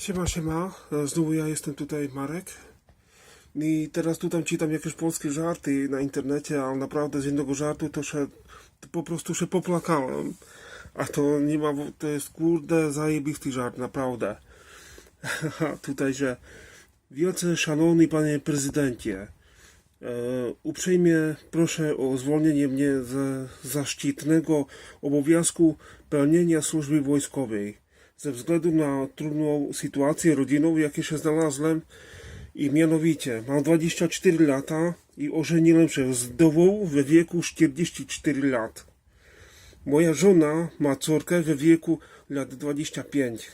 Siema, siema. E, Znowu ja jestem tutaj, Marek. I teraz tutaj czytam jakieś polskie żarty na internecie, ale naprawdę z jednego żartu to się to po prostu się poplakałem. A to nie ma, to jest kurde zajebisty żart, naprawdę. tutaj, że wielce szanowny panie prezydencie, e, uprzejmie proszę o zwolnienie mnie ze zaszczytnego obowiązku pełnienia służby wojskowej ze względu na trudną sytuację rodzinną, w jakiej się znalazłem. I mianowicie, mam 24 lata i ożeniłem się z wdową we wieku 44 lat. Moja żona ma córkę we wieku lat 25.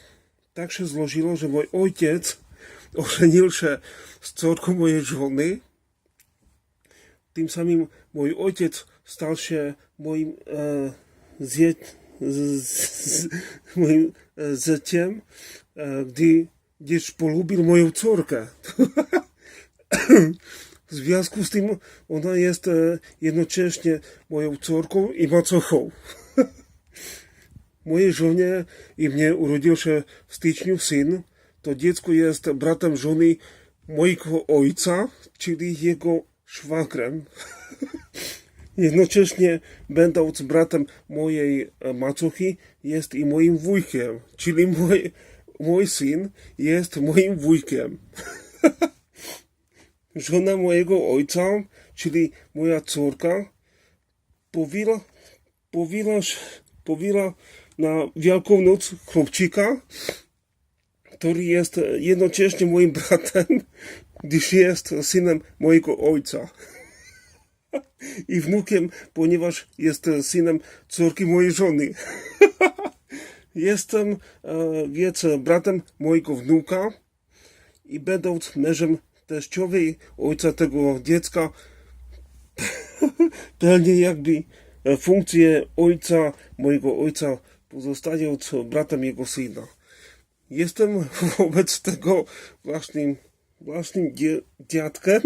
Tak się złożyło, że mój ojciec ożenił się z córką mojej żony. Tym samym mój ojciec stał się moim e, zje, z, z, moim zeciem, e, gdy, gdyż polubił moją córkę. W związku z tym ona jest e, jednocześnie moją córką i macochą. Mojej żonie i mnie urodził się w styczniu syn. To dziecko jest bratem żony mojego ojca, czyli jego szwagrem. Jednocześnie, będąc bratem mojej e, macuchy, jest i moim wujkiem, czyli mój, mój syn jest moim wujkiem. Żona mojego ojca, czyli moja córka, powiela, powiela, powiela na Wielką Noc chłopczyka, który jest jednocześnie moim bratem, gdyż jest synem mojego ojca i wnukiem, ponieważ jest synem córki mojej żony. Jestem, e, wiecie, bratem mojego wnuka i będąc mężem teściowej ojca tego dziecka, pełnię jakby e, funkcję ojca, mojego ojca, pozostając bratem jego syna. Jestem wobec tego własnym dzie- dziadkiem.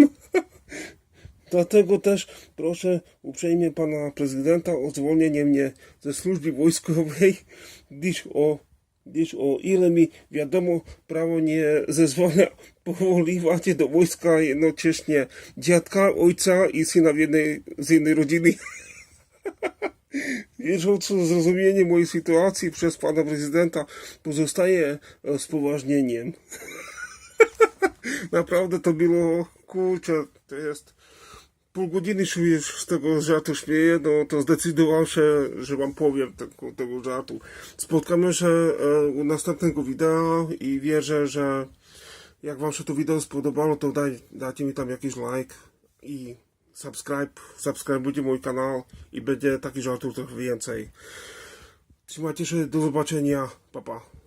Dlatego też proszę uprzejmie pana prezydenta o zwolnienie mnie ze służby wojskowej, gdyż o, gdyż o ile mi wiadomo, prawo nie zezwala powoliwać do wojska jednocześnie dziadka, ojca i syna jednej, z jednej rodziny. Wierząc w zrozumienie mojej sytuacji przez pana prezydenta, pozostaje e, z poważnieniem. Naprawdę to było, kurczę, to jest pół godziny się już z tego żartu śmieję, no to zdecydował się, że wam powiem tego, tego żartu. Spotkamy się e, u następnego wideo i wierzę, że jak wam się to wideo spodobało, to daj, dajcie mi tam jakiś like i subscribe, subskrybujcie mój kanał i będzie takich żartów trochę więcej. Trzymajcie się, do zobaczenia, pa pa.